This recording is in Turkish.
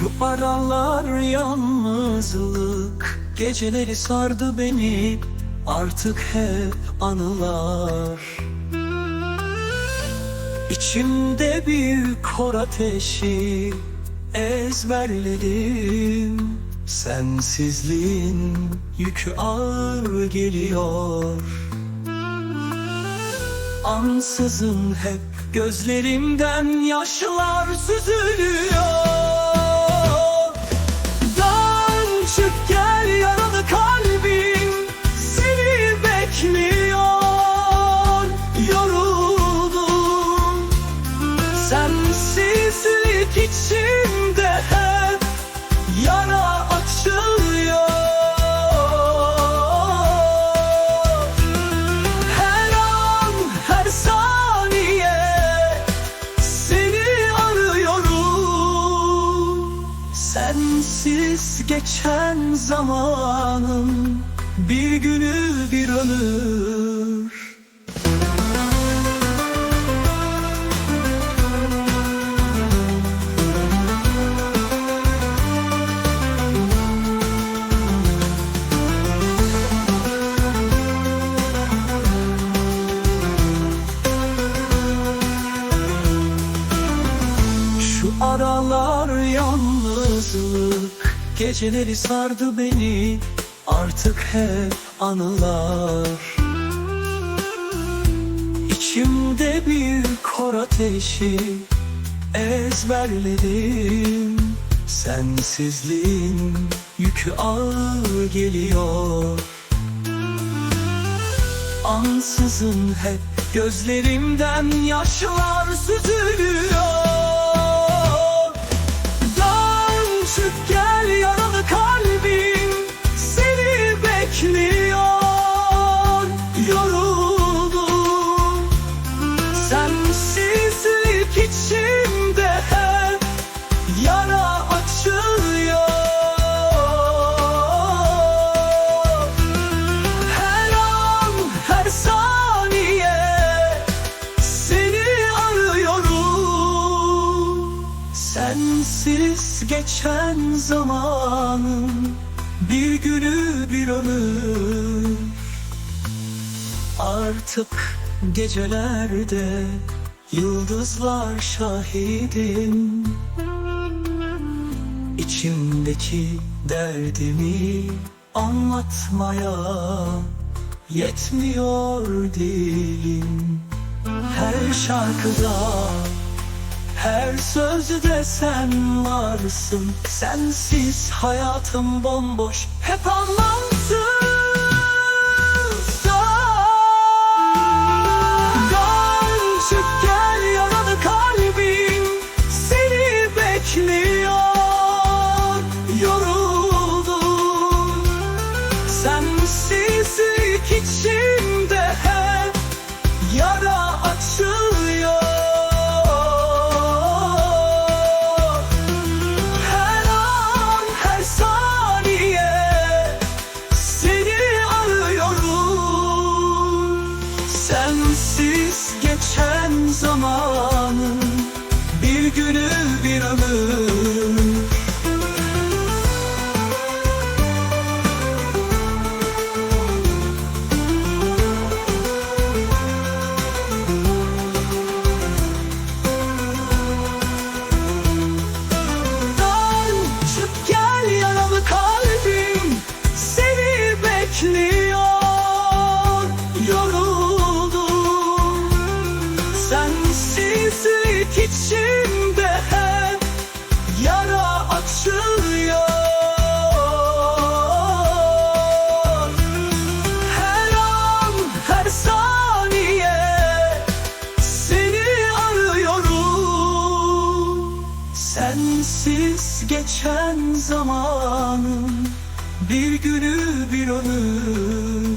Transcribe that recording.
Şu aralar yalnızlık Geceleri sardı beni Artık hep anılar. İçimde bir kor ateşi Ezberledim. Sensizliğin yükü ağır geliyor. Ansızın hep gözlerimden yaşlar süzülüyor içimde hep yara açılıyor her an, her saniye seni arıyorum. Sensiz geçen zamanın bir günü bir ömür. Aralar yalnızlık. Geceleri sardı beni Artık hep anılar. İçimde bir kor ateşi Ezberledim. Sensizliğin yükü ağır geliyor. Ansızın hep gözlerimden yaşlar süzülüyor Sensiz geçen zamanın bir günü bir ömür. Artık gecelerde yıldızlar şahidim. İçimdeki derdimi anlatmaya yetmiyor dilim Her şarkıda, her sözde sen varsın. Sensiz hayatım bomboş, hep anlamsız zamanın bir günü bir ömür. Çık gel yaralı kalbim seni bekliyor Her an her saniye seni arıyorum. Sensiz geçen zamanın bir günü bir ömür